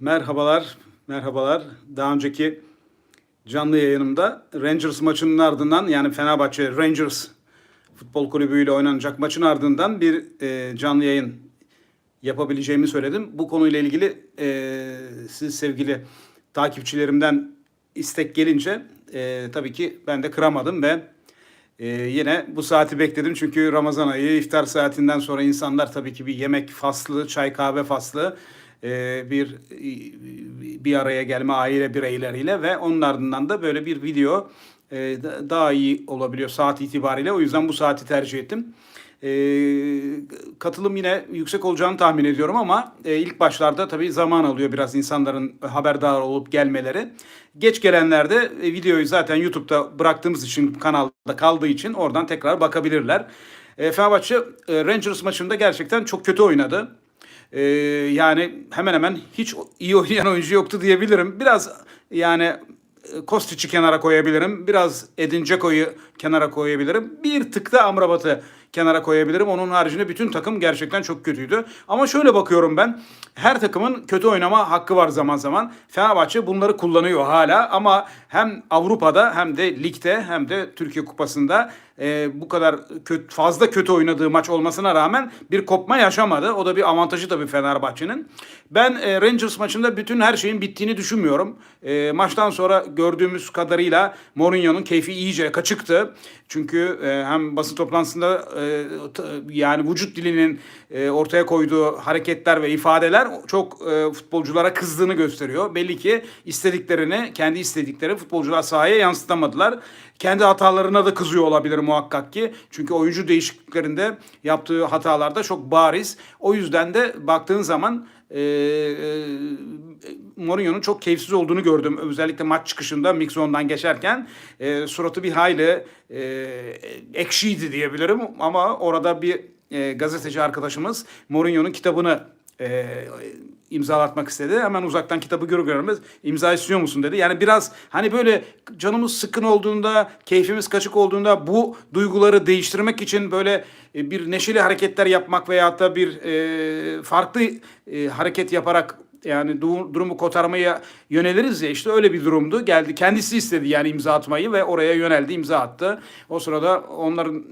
Merhabalar, merhabalar. Daha önceki canlı yayınımda Rangers maçının ardından yani Fenerbahçe Rangers Futbol Kulübü ile oynanacak maçın ardından bir e, canlı yayın yapabileceğimi söyledim. Bu konuyla ilgili e, siz sevgili takipçilerimden istek gelince e, tabii ki ben de kıramadım ve e, yine bu saati bekledim. Çünkü Ramazan ayı iftar saatinden sonra insanlar tabii ki bir yemek faslı, çay kahve faslı e, bir bir araya gelme aile bireyleriyle ve onun ardından da böyle bir video e, da- daha iyi olabiliyor saat itibariyle. O yüzden bu saati tercih ettim. E, katılım yine yüksek olacağını tahmin ediyorum ama e, ilk başlarda tabii zaman alıyor biraz insanların haberdar olup gelmeleri. Geç gelenler de e, videoyu zaten YouTube'da bıraktığımız için kanalda kaldığı için oradan tekrar bakabilirler. E, Fenerbahçe e, Rangers maçında gerçekten çok kötü oynadı. Ee, yani hemen hemen hiç iyi oynayan oyuncu yoktu diyebilirim. Biraz yani e, Kostic'i kenara koyabilirim. Biraz Edin Dzeko'yu kenara koyabilirim. Bir tık da Amrabat'ı kenara koyabilirim. Onun haricinde bütün takım gerçekten çok kötüydü. Ama şöyle bakıyorum ben. Her takımın kötü oynama hakkı var zaman zaman. Fenerbahçe bunları kullanıyor hala ama hem Avrupa'da hem de ligde hem de Türkiye Kupası'nda e, bu kadar kötü, fazla kötü oynadığı maç olmasına rağmen bir kopma yaşamadı. O da bir avantajı tabii Fenerbahçe'nin. Ben e, Rangers maçında bütün her şeyin bittiğini düşünmüyorum. E, maçtan sonra gördüğümüz kadarıyla Mourinho'nun keyfi iyice kaçıktı. Çünkü e, hem basın toplantısında yani vücut dilinin e, ortaya koyduğu hareketler ve ifadeler çok e, futbolculara kızdığını gösteriyor. Belli ki istediklerini, kendi istedikleri futbolcular sahaya yansıtamadılar. Kendi hatalarına da kızıyor olabilir muhakkak ki. Çünkü oyuncu değişikliklerinde yaptığı hatalar da çok bariz. O yüzden de baktığın zaman e, e, Mourinho'nun çok keyifsiz olduğunu gördüm. Özellikle maç çıkışında Mixon'dan geçerken e, suratı bir hayli e, ekşiydi diyebilirim. Ama orada bir e, gazeteci arkadaşımız Mourinho'nun kitabını e, imzalatmak istedi. Hemen uzaktan kitabı görür görmez imza istiyor musun dedi. Yani biraz hani böyle canımız sıkkın olduğunda, keyfimiz kaçık olduğunda bu duyguları değiştirmek için böyle e, bir neşeli hareketler yapmak veyahut da bir e, farklı e, hareket yaparak yani du- durumu kotarmaya yöneliriz ya işte öyle bir durumdu. Geldi kendisi istedi yani imza atmayı ve oraya yöneldi imza attı. O sırada onların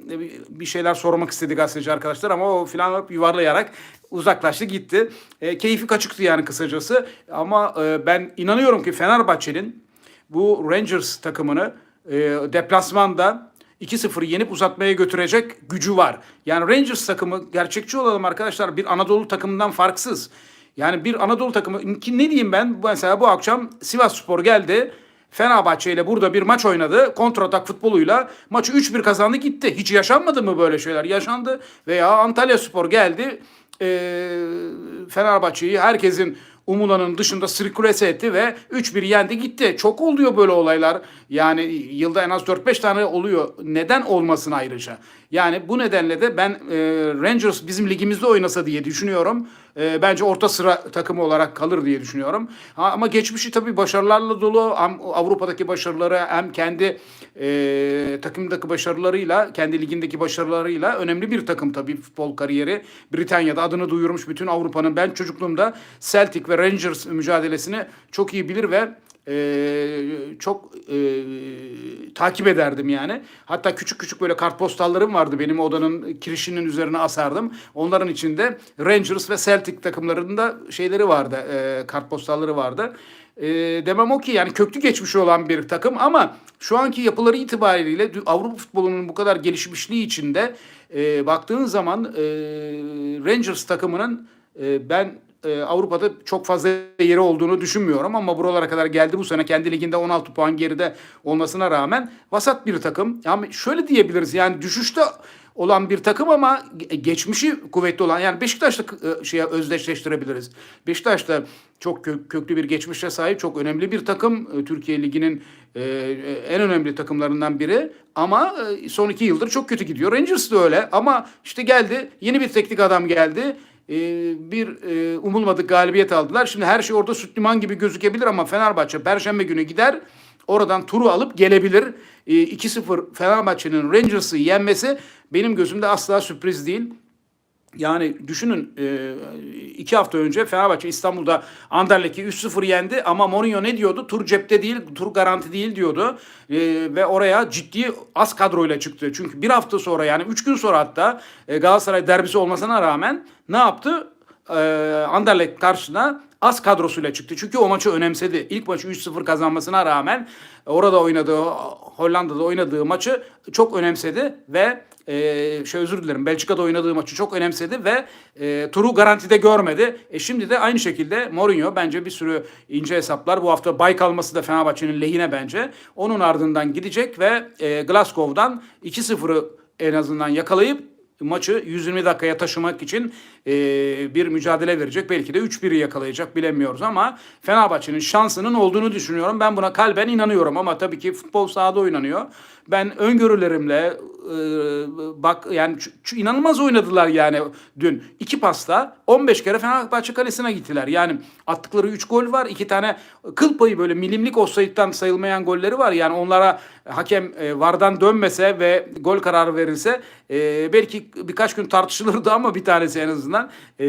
bir şeyler sormak istedi gazeteci arkadaşlar ama o filan yuvarlayarak uzaklaştı gitti. E, keyfi kaçıktı yani kısacası ama e, ben inanıyorum ki Fenerbahçe'nin bu Rangers takımını e, deplasmanda 2-0 yenip uzatmaya götürecek gücü var. Yani Rangers takımı gerçekçi olalım arkadaşlar bir Anadolu takımından farksız. Yani bir Anadolu takımı ki ne diyeyim ben mesela bu akşam Sivas Spor geldi. Fenerbahçe ile burada bir maç oynadı. Kontratak futboluyla maçı 3-1 kazandı gitti. Hiç yaşanmadı mı böyle şeyler? Yaşandı. Veya Antalya Spor geldi. Ee, Fenerbahçe'yi herkesin umulanın dışında sirkülese etti ve 3-1 yendi gitti. Çok oluyor böyle olaylar. Yani yılda en az 4-5 tane oluyor. Neden olmasın ayrıca? Yani bu nedenle de ben e, Rangers bizim ligimizde oynasa diye düşünüyorum. E, bence orta sıra takımı olarak kalır diye düşünüyorum. Ha, ama geçmişi tabii başarılarla dolu. Hem Avrupa'daki başarıları hem kendi e, takımdaki başarılarıyla, kendi ligindeki başarılarıyla önemli bir takım tabii futbol kariyeri. Britanya'da adını duyurmuş bütün Avrupa'nın. Ben çocukluğumda Celtic ve Rangers mücadelesini çok iyi bilir ve e, çok e, takip ederdim yani. Hatta küçük küçük böyle kartpostallarım vardı benim odanın kirişinin üzerine asardım. Onların içinde Rangers ve Celtic takımlarında şeyleri vardı, e, kartpostalları vardı. E, demem o ki yani köklü geçmişi olan bir takım ama şu anki yapıları itibariyle Avrupa futbolunun bu kadar gelişmişliği içinde e, baktığın zaman e, Rangers takımının e, ben e, Avrupa'da çok fazla yeri olduğunu düşünmüyorum ama buralara kadar geldi bu sene kendi liginde 16 puan geride olmasına rağmen vasat bir takım. Yani şöyle diyebiliriz yani düşüşte olan bir takım ama ge- geçmişi kuvvetli olan yani Beşiktaş'la e, şeye özdeşleştirebiliriz. Beşiktaş da çok kö- köklü bir geçmişe sahip çok önemli bir takım. E, Türkiye Ligi'nin e, en önemli takımlarından biri ama son iki yıldır çok kötü gidiyor. Rangers de öyle ama işte geldi yeni bir teknik adam geldi e, bir e, umulmadık galibiyet aldılar. Şimdi her şey orada süt liman gibi gözükebilir ama Fenerbahçe Perşembe günü gider. Oradan turu alıp gelebilir. E, 2-0 Fenerbahçe'nin Rangers'ı yenmesi benim gözümde asla sürpriz değil. Yani düşünün e, iki hafta önce Fenerbahçe İstanbul'da Anderlecht'i 3-0 yendi ama Mourinho ne diyordu? Tur cepte değil, tur garanti değil diyordu. E, ve oraya ciddi az kadroyla çıktı. Çünkü bir hafta sonra yani üç gün sonra hatta e, Galatasaray derbisi olmasına rağmen ne yaptı? Anderlecht karşısına az kadrosuyla çıktı. Çünkü o maçı önemsedi. İlk maçı 3-0 kazanmasına rağmen orada oynadığı, Hollanda'da oynadığı maçı çok önemsedi ve e, şey özür dilerim Belçika'da oynadığı maçı çok önemsedi ve e, turu garantide görmedi. E, şimdi de aynı şekilde Mourinho bence bir sürü ince hesaplar bu hafta bay kalması da Fenerbahçe'nin lehine bence. Onun ardından gidecek ve e, Glasgow'dan 2-0'ı en azından yakalayıp maçı 120 dakikaya taşımak için e, bir mücadele verecek. Belki de 3-1'i yakalayacak bilemiyoruz ama Fenerbahçe'nin şansının olduğunu düşünüyorum. Ben buna kalben inanıyorum ama tabii ki futbol sahada oynanıyor. Ben öngörülerimle bak yani inanılmaz oynadılar yani dün. iki pasta 15 kere Fenerbahçe kalesine gittiler. Yani attıkları 3 gol var. iki tane kıl payı böyle milimlik offside'dan sayılmayan golleri var. Yani onlara hakem e, vardan dönmese ve gol kararı verilse e, belki birkaç gün tartışılırdı ama bir tanesi en azından e,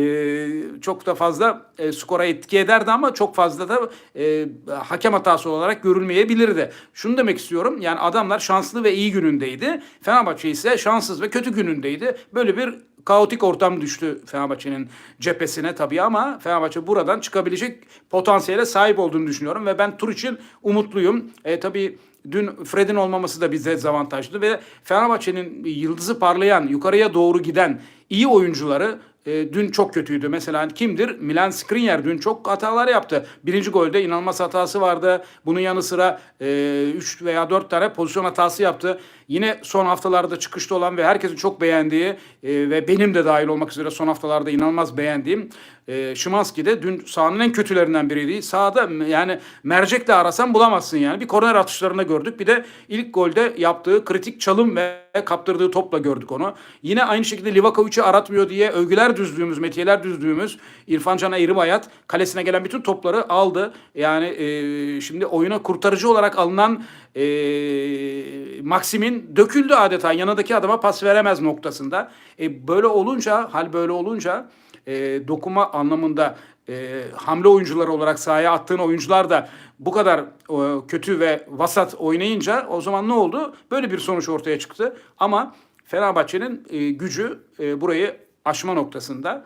çok da fazla e, skora etki ederdi ama çok fazla da e, hakem hatası olarak görülmeyebilirdi. Şunu demek istiyorum yani adamlar şanslı ve iyi günündeydi. Fenerbahçe ise şanssız ve kötü günündeydi. Böyle bir kaotik ortam düştü Fenerbahçe'nin cephesine tabii ama Fenerbahçe buradan çıkabilecek potansiyele sahip olduğunu düşünüyorum ve ben tur için umutluyum. E, tabii dün Fred'in olmaması da bize dezavantajlı ve Fenerbahçe'nin yıldızı parlayan, yukarıya doğru giden iyi oyuncuları e, dün çok kötüydü. Mesela kimdir? Milan Skriniar dün çok hatalar yaptı. Birinci golde inanılmaz hatası vardı. Bunun yanı sıra 3 veya 4 tane pozisyon hatası yaptı. Yine son haftalarda çıkışta olan ve herkesin çok beğendiği e, ve benim de dahil olmak üzere son haftalarda inanılmaz beğendiğim e, Şimanski de dün sahanın en kötülerinden biriydi. Sahada yani mercekle arasan bulamazsın yani. Bir korner atışlarında gördük. Bir de ilk golde yaptığı kritik çalım ve kaptırdığı topla gördük onu. Yine aynı şekilde Livakovic'i aratmıyor diye övgüler düzdüğümüz, metiyeler düzdüğümüz İrfan Can Eğribayat kalesine gelen bütün topları aldı. Yani e, şimdi oyuna kurtarıcı olarak alınan e, Maxim'in döküldü adeta. Yanındaki adama pas veremez noktasında. E, böyle olunca, hal böyle olunca e, dokuma anlamında e, hamle oyuncuları olarak sahaya attığın oyuncular da bu kadar e, kötü ve vasat oynayınca o zaman ne oldu? Böyle bir sonuç ortaya çıktı. Ama Fenerbahçe'nin e, gücü e, burayı aşma noktasında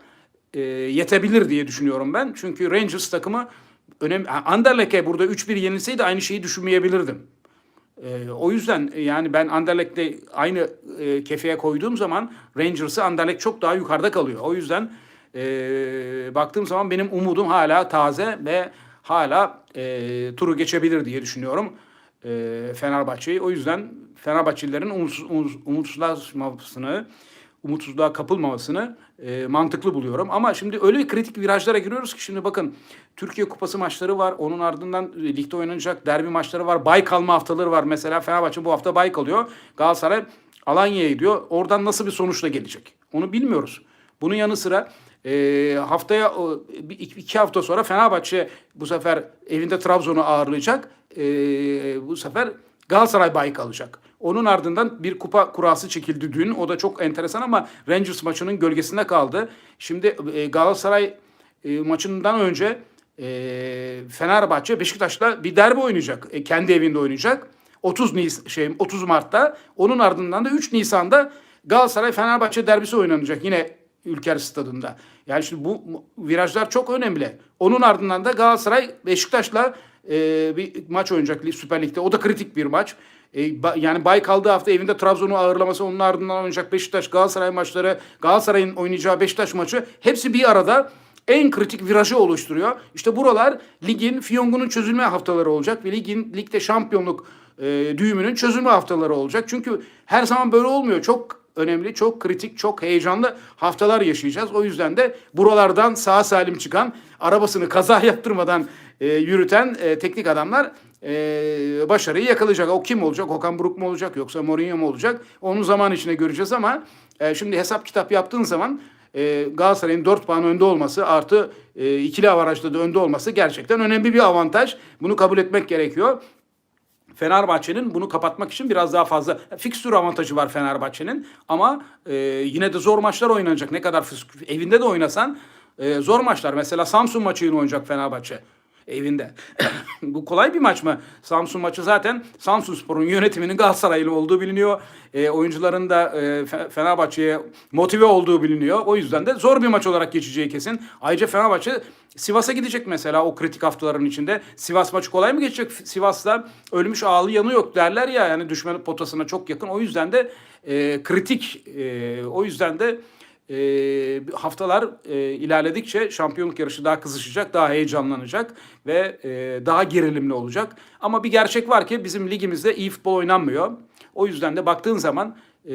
e, yetebilir diye düşünüyorum ben. Çünkü Rangers takımı önemli. Anderlecht'e burada 3-1 yenilseydi aynı şeyi düşünmeyebilirdim. E, o yüzden e, yani ben Anderlecht'le aynı e, kefeye koyduğum zaman Rangers'ı Anderlecht çok daha yukarıda kalıyor. O yüzden e, baktığım zaman benim umudum hala taze ve hala e, turu geçebilir diye düşünüyorum e, Fenerbahçe'yi. O yüzden Fenerbahçelilerin umutsuz, umutsuz, umutsuzlaşmasını, umutsuzluğa kapılmamasını e, mantıklı buluyorum. Ama şimdi öyle bir kritik virajlara giriyoruz ki şimdi bakın Türkiye Kupası maçları var. Onun ardından e, ligde oynanacak derbi maçları var. Bay kalma haftaları var. Mesela Fenerbahçe bu hafta bay kalıyor. Galatasaray Alanya'ya gidiyor. Oradan nasıl bir sonuçla gelecek? Onu bilmiyoruz. Bunun yanı sıra e, haftaya iki hafta sonra Fenerbahçe bu sefer evinde Trabzon'u ağırlayacak. E, bu sefer Galatasaray bay kalacak. Onun ardından bir kupa kurası çekildi dün. O da çok enteresan ama Rangers maçının gölgesinde kaldı. Şimdi e, Galatasaray e, maçından önce e, Fenerbahçe Beşiktaş'la bir derbi oynayacak. E, kendi evinde oynayacak. 30 Nis şey 30 Mart'ta. Onun ardından da 3 Nisan'da Galatasaray Fenerbahçe derbisi oynanacak yine Ülker Stadı'nda. Yani şimdi bu virajlar çok önemli. Onun ardından da Galatasaray Beşiktaş'la e, bir maç oynayacak Süper Lig'de. O da kritik bir maç. E, ba- yani bay kaldığı hafta evinde Trabzon'u ağırlaması, onun ardından oynayacak Beşiktaş, Galatasaray maçları, Galatasaray'ın oynayacağı Beşiktaş maçı hepsi bir arada en kritik virajı oluşturuyor. İşte buralar ligin fiyongunun çözülme haftaları olacak ve ligin ligde şampiyonluk e, düğümünün çözülme haftaları olacak. Çünkü her zaman böyle olmuyor. Çok önemli, çok kritik, çok heyecanlı haftalar yaşayacağız. O yüzden de buralardan sağ salim çıkan, arabasını kaza yaptırmadan e, yürüten e, teknik adamlar e, başarıyı yakalayacak. O kim olacak? Okan Buruk mu olacak yoksa Mourinho mu olacak? Onu zaman içinde göreceğiz ama e, şimdi hesap kitap yaptığın zaman e, Galatasaray'ın 4 puan önde olması artı e, ikili avarajda da önde olması gerçekten önemli bir avantaj. Bunu kabul etmek gerekiyor. Fenerbahçe'nin bunu kapatmak için biraz daha fazla fikstür avantajı var Fenerbahçe'nin ama e, yine de zor maçlar oynanacak. Ne kadar evinde de oynasan e, zor maçlar. Mesela Samsun maçını oynayacak Fenerbahçe evinde. Bu kolay bir maç mı? Samsun maçı zaten Samsun Spor'un yönetiminin Galatasaraylı olduğu biliniyor. E, oyuncuların da e, Fe- Fenerbahçe'ye motive olduğu biliniyor. O yüzden de zor bir maç olarak geçeceği kesin. Ayrıca Fenerbahçe Sivas'a gidecek mesela o kritik haftaların içinde. Sivas maçı kolay mı geçecek? Sivas'ta ölmüş ağlı yanı yok derler ya yani düşmanın potasına çok yakın. O yüzden de e, kritik. E, o yüzden de e, haftalar e, ilerledikçe şampiyonluk yarışı daha kızışacak, daha heyecanlanacak ve e, daha gerilimli olacak. Ama bir gerçek var ki bizim ligimizde iyi futbol oynanmıyor. O yüzden de baktığın zaman e,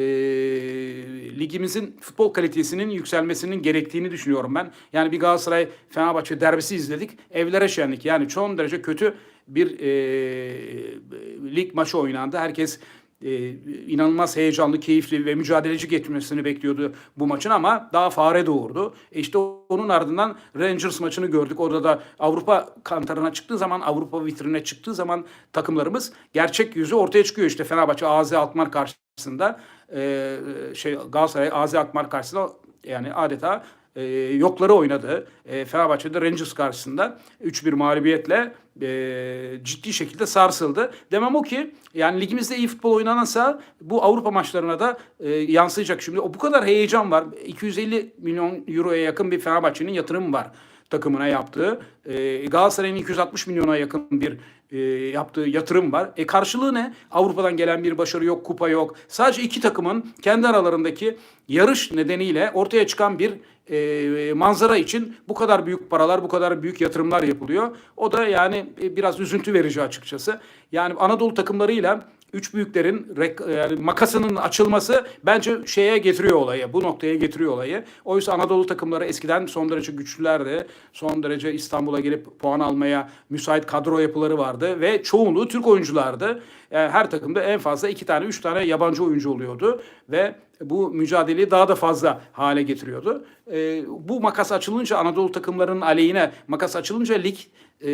ligimizin futbol kalitesinin yükselmesinin gerektiğini düşünüyorum ben. Yani bir Galatasaray Fenerbahçe derbisi izledik. Evlere şenlik. Yani çoğun derece kötü bir e, lig maçı oynandı. Herkes e, inanılmaz heyecanlı, keyifli ve mücadeleci geçmesini bekliyordu bu maçın ama daha fare doğurdu. E işte onun ardından Rangers maçını gördük. Orada da Avrupa kantarına çıktığı zaman, Avrupa vitrine çıktığı zaman takımlarımız gerçek yüzü ortaya çıkıyor. İşte Fenerbahçe AZ Alkmaar karşısında e, şey Galatasaray AZ Alkmaar karşısında yani adeta e, yokları oynadı. E, Fenerbahçe'de Rangers karşısında 3-1 mağlubiyetle e, ciddi şekilde sarsıldı. Demem o ki yani ligimizde iyi futbol oynanırsa bu Avrupa maçlarına da e, yansıyacak. Şimdi o bu kadar heyecan var. 250 milyon euroya yakın bir Fenerbahçe'nin yatırımı var takımına yaptığı. E, Galatasaray'ın 260 milyona yakın bir e, yaptığı yatırım var. E karşılığı ne? Avrupa'dan gelen bir başarı yok, kupa yok. Sadece iki takımın kendi aralarındaki yarış nedeniyle ortaya çıkan bir e, manzara için bu kadar büyük paralar, bu kadar büyük yatırımlar yapılıyor. O da yani e, biraz üzüntü verici açıkçası. Yani Anadolu takımlarıyla üç büyüklerin rek- yani makasının açılması bence şeye getiriyor olayı. Bu noktaya getiriyor olayı. Oysa Anadolu takımları eskiden son derece güçlülerdi. Son derece İstanbul'a gelip puan almaya müsait kadro yapıları vardı ve çoğunluğu Türk oyunculardı. Yani her takımda en fazla iki tane, üç tane yabancı oyuncu oluyordu ve bu mücadeleyi daha da fazla hale getiriyordu. Ee, bu makas açılınca Anadolu takımlarının aleyhine makas açılınca lig e,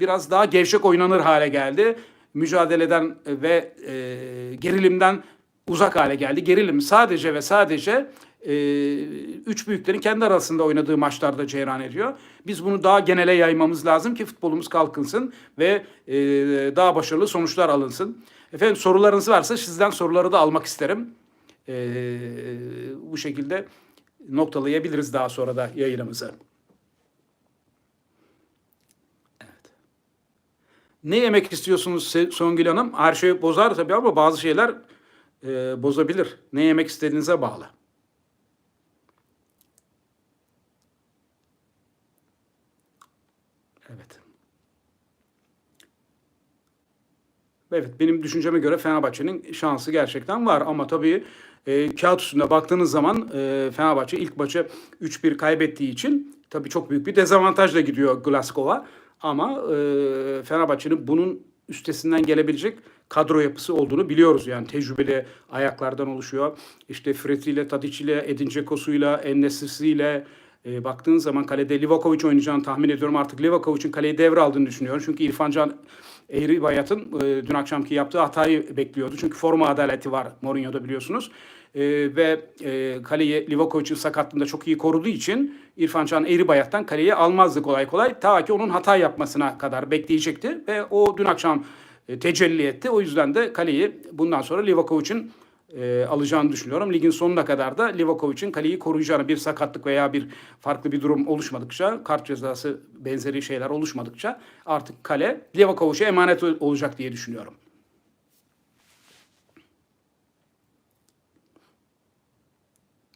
biraz daha gevşek oynanır hale geldi mücadeleden ve e, gerilimden uzak hale geldi. Gerilim sadece ve sadece e, üç büyüklerin kendi arasında oynadığı maçlarda cereyan ediyor. Biz bunu daha genele yaymamız lazım ki futbolumuz kalkınsın ve e, daha başarılı sonuçlar alınsın. Efendim sorularınız varsa sizden soruları da almak isterim. E, bu şekilde noktalayabiliriz daha sonra da yayınımızı. Ne yemek istiyorsunuz Songül Hanım? Her şey bozar tabii ama bazı şeyler e, bozabilir. Ne yemek istediğinize bağlı. Evet. Evet benim düşünceme göre Fenerbahçe'nin şansı gerçekten var ama tabii e, kağıt üstünde baktığınız zaman e, Fenerbahçe ilk maçı 3-1 kaybettiği için tabii çok büyük bir dezavantajla gidiyor Glasgow'a ama e, Fenerbahçe'nin bunun üstesinden gelebilecek kadro yapısı olduğunu biliyoruz. Yani tecrübeli ayaklardan oluşuyor. İşte Fred ile, Tadic ile, Edin Dzekosu'yla, Ennesisi'yle e, baktığın zaman kalede Livakovic oynayacağını tahmin ediyorum. Artık Livakovic'in kaleyi devraldığını düşünüyorum. Çünkü İrfan Can Eğri Bayat'ın e, dün akşamki yaptığı hatayı bekliyordu. Çünkü forma adaleti var Mourinho'da biliyorsunuz. E, ve e, kaleyi Livakovic'in sakatlığında çok iyi koruduğu için İrfan Can Eğri Bayat'tan kaleyi almazdı kolay kolay. Ta ki onun hata yapmasına kadar bekleyecekti. Ve o dün akşam e, tecelli etti. O yüzden de kaleyi bundan sonra Livakovic'in e, alacağını düşünüyorum. Ligin sonuna kadar da Livakovic'in kaleyi koruyacağını bir sakatlık veya bir farklı bir durum oluşmadıkça, kart cezası benzeri şeyler oluşmadıkça artık kale Livakovic'e emanet ol- olacak diye düşünüyorum.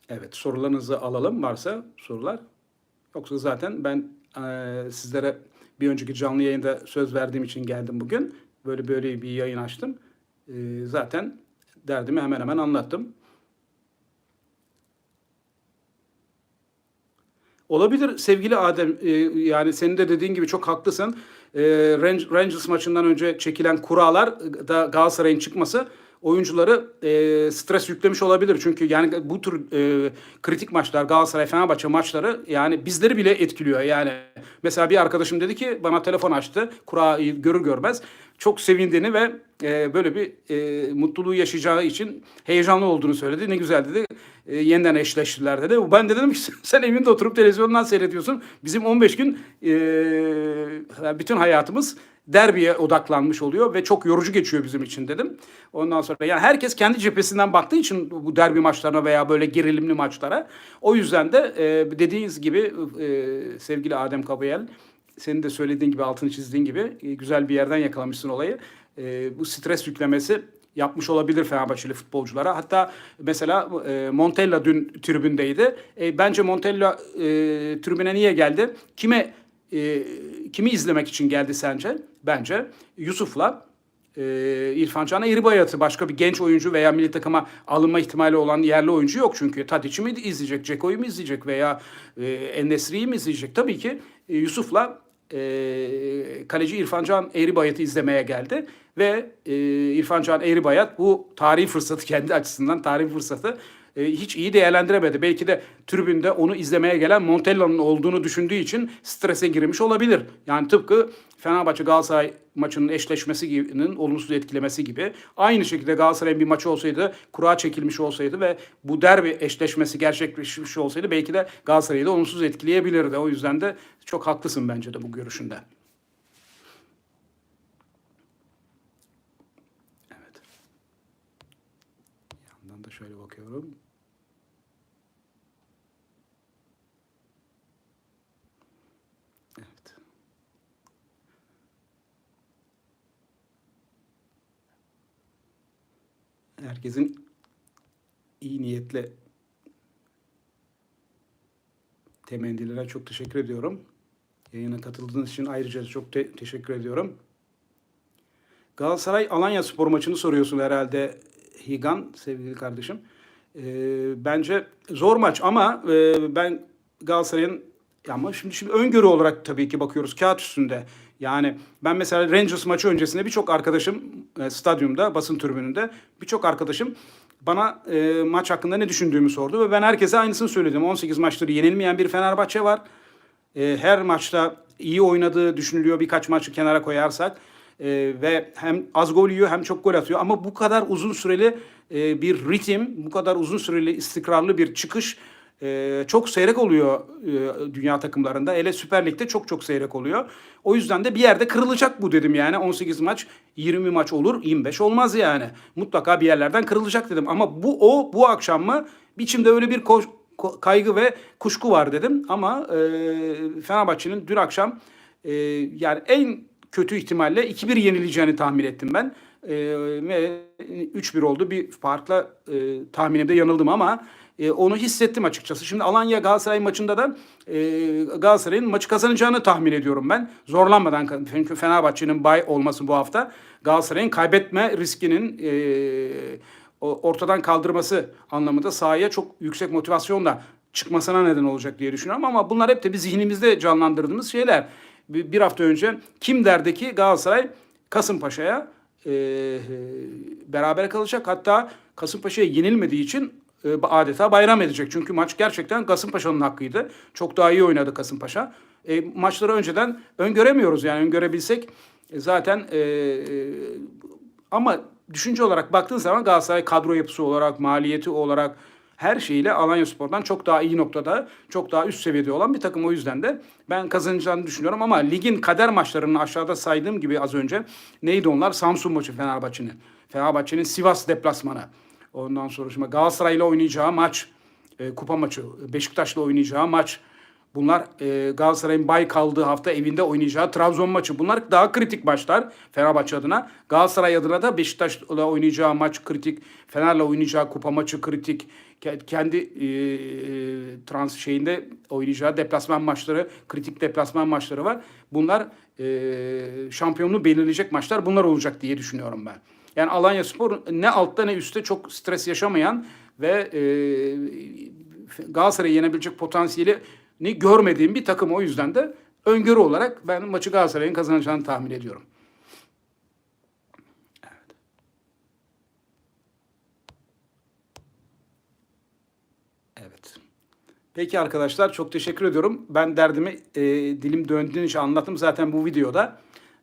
Evet sorularınızı alalım varsa sorular. Yoksa zaten ben e, sizlere bir önceki canlı yayında söz verdiğim için geldim bugün. Böyle böyle bir yayın açtım. E, zaten derdimi hemen hemen anlattım. Olabilir sevgili Adem. E, yani senin de dediğin gibi çok haklısın. E, Ran- Rangers maçından önce çekilen kurallar da Galatasaray'ın çıkması oyuncuları e, stres yüklemiş olabilir. Çünkü yani bu tür e, kritik maçlar Galatasaray Fenerbahçe maçları yani bizleri bile etkiliyor. Yani mesela bir arkadaşım dedi ki bana telefon açtı. Kura'yı görür görmez çok sevindiğini ve e, böyle bir e, mutluluğu yaşayacağı için heyecanlı olduğunu söyledi. Ne güzel dedi. E, yeniden eşleştiler dedi. Ben de dedim ki sen evinde oturup televizyondan seyrediyorsun. Bizim 15 gün e, bütün hayatımız derbiye odaklanmış oluyor ve çok yorucu geçiyor bizim için dedim. Ondan sonra yani herkes kendi cephesinden baktığı için bu derbi maçlarına veya böyle gerilimli maçlara o yüzden de e, dediğiniz gibi e, sevgili Adem Kabayel senin de söylediğin gibi altını çizdiğin gibi e, güzel bir yerden yakalamışsın olayı. E, bu stres yüklemesi yapmış olabilir Fenerbahçeli futbolculara. Hatta mesela e, Montella dün tribündeydi. E, bence Montella e, tribüne niye geldi? Kime e, kimi izlemek için geldi sence? Bence Yusuf'la e, İrfan Can Eğribayat'ı başka bir genç oyuncu veya milli takıma alınma ihtimali olan yerli oyuncu yok çünkü. Tadic'i mi izleyecek, Ceko'yu mu izleyecek veya e, Ennesri'yi mi izleyecek? Tabii ki e, Yusuf'la e, kaleci İrfan Can Eğribayat'ı izlemeye geldi ve e, İrfan Can Eğribayat bu tarihi fırsatı kendi açısından tarihi fırsatı e, hiç iyi değerlendiremedi. Belki de tribünde onu izlemeye gelen Montella'nın olduğunu düşündüğü için strese girmiş olabilir. Yani tıpkı Fenerbahçe Galatasaray maçının eşleşmesinin olumsuz etkilemesi gibi. Aynı şekilde Galatasaray'ın bir maçı olsaydı, kura çekilmiş olsaydı ve bu derbi eşleşmesi gerçekleşmiş olsaydı belki de Galatasaray'ı da olumsuz etkileyebilirdi. O yüzden de çok haklısın bence de bu görüşünde. Evet. Yandan da şöyle bakıyorum. Herkesin iyi niyetle temennilerine çok teşekkür ediyorum. Yayına katıldığınız için ayrıca çok te- teşekkür ediyorum. Galatasaray Alanya Spor maçını soruyorsun herhalde Higan sevgili kardeşim. Ee, bence zor maç ama e, ben Galatasaray'ın ama şimdi şimdi öngörü olarak tabii ki bakıyoruz kağıt üstünde. Yani ben mesela Rangers maçı öncesinde birçok arkadaşım e, stadyumda, basın tribününde birçok arkadaşım bana e, maç hakkında ne düşündüğümü sordu ve ben herkese aynısını söyledim. 18 maçları yenilmeyen bir Fenerbahçe var. E, her maçta iyi oynadığı düşünülüyor birkaç maçı kenara koyarsak. E, ve hem az gol yiyor hem çok gol atıyor. Ama bu kadar uzun süreli e, bir ritim, bu kadar uzun süreli istikrarlı bir çıkış e, çok seyrek oluyor e, dünya takımlarında. Hele Süper Lig'de çok çok seyrek oluyor. O yüzden de bir yerde kırılacak bu dedim yani. 18 maç, 20 maç olur, 25 olmaz yani. Mutlaka bir yerlerden kırılacak dedim. Ama bu o bu akşam mı? Biçimde öyle bir ko- ko- kaygı ve kuşku var dedim. Ama e, Fenerbahçe'nin dün akşam e, yani en kötü ihtimalle 2-1 yenileceğini tahmin ettim ben. E, ve 3-1 oldu. Bir farkla e, tahminimde yanıldım ama e, onu hissettim açıkçası. Şimdi Alanya Galatasaray maçında da e, Galatasaray'ın maçı kazanacağını tahmin ediyorum ben. Zorlanmadan çünkü Fenerbahçe'nin bay olması bu hafta Galatasaray'ın kaybetme riskinin e, ortadan kaldırması anlamında sahaya çok yüksek motivasyonla çıkmasına neden olacak diye düşünüyorum. Ama bunlar hep de bir zihnimizde canlandırdığımız şeyler. Bir, hafta önce kim derdi ki Galatasaray Kasımpaşa'ya e, beraber kalacak. Hatta Kasımpaşa'ya yenilmediği için e, adeta bayram edecek. Çünkü maç gerçekten Kasımpaşa'nın hakkıydı. Çok daha iyi oynadı Kasımpaşa. E, maçları önceden öngöremiyoruz yani öngörebilsek e, zaten e, e, ama düşünce olarak baktığın zaman Galatasaray kadro yapısı olarak, maliyeti olarak her şeyiyle Alanya Spor'dan çok daha iyi noktada, çok daha üst seviyede olan bir takım. O yüzden de ben kazanacağını düşünüyorum ama ligin kader maçlarını aşağıda saydığım gibi az önce neydi onlar? Samsun maçı Fenerbahçe'nin. Fenerbahçe'nin Sivas deplasmanı. Ondan sonra şimdi Galatasaray'la oynayacağı maç, e, kupa maçı, Beşiktaş'la oynayacağı maç. Bunlar e, Galatasaray'ın bay kaldığı hafta evinde oynayacağı Trabzon maçı. Bunlar daha kritik maçlar Fenerbahçe adına. Galatasaray adına da Beşiktaş'la oynayacağı maç kritik. Fener'le oynayacağı kupa maçı kritik. Kendi e, trans şeyinde oynayacağı deplasman maçları, kritik deplasman maçları var. Bunlar e, şampiyonluğu belirleyecek maçlar bunlar olacak diye düşünüyorum ben. Yani Alanya Spor ne altta ne üstte çok stres yaşamayan ve e, Galatasaray'ı yenebilecek potansiyelini görmediğim bir takım. O yüzden de öngörü olarak ben maçı Galatasaray'ın kazanacağını tahmin ediyorum. Evet. Peki arkadaşlar çok teşekkür ediyorum. Ben derdimi e, dilim döndüğünce anlattım zaten bu videoda.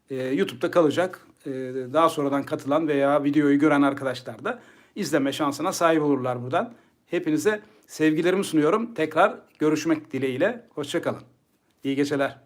E, YouTube'da kalacak. E, daha sonradan katılan veya videoyu gören arkadaşlar da izleme şansına sahip olurlar buradan. Hepinize sevgilerimi sunuyorum. Tekrar görüşmek dileğiyle. Hoşçakalın. İyi geceler.